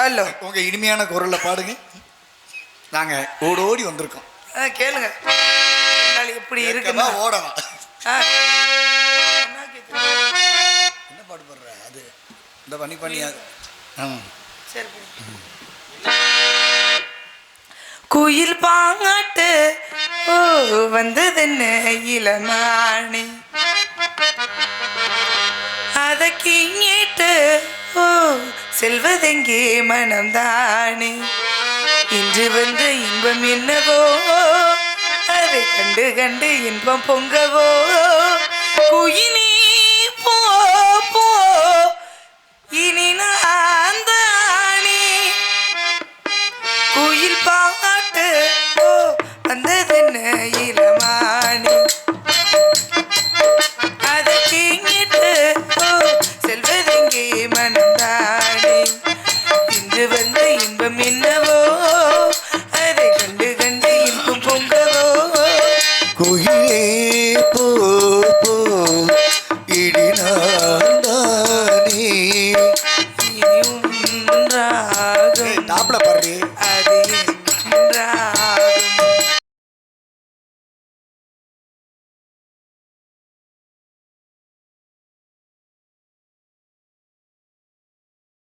Hello. உங்க இனிமையான குரல்ல பாடுங்க. நாங்க ஓடோடி வந்திருக்கோம். ஆ கேளுங்க. என்னால் எப்படி இருக்குன்னா? ஓடவா? ஆ. என்ன பாட்டு பாடுற? அது இந்த பண்ணி பண்ணி. சரி போடு. குயில் பாங்காட்டு ஓ வந்ததென்ன இளமானி? அத கிங்கிட்டு ஓ செல்வதெங்கே மனம்தானே? இன்று வந்த இன்பம் என்னவோ? அதை கண்டு கண்டு இன்பம் பொங்கவோ? குயினி போ போ. இனி நான் குயில் பாட்டு இன்று வந்த இன்பம் என்னவோ? அதை கண்டு கண்டு இன்பம் பொங்கவோ? குயிலே போ போ இடினாந்தானே இனி உன் ராகம். டாப்ல பாடுறீ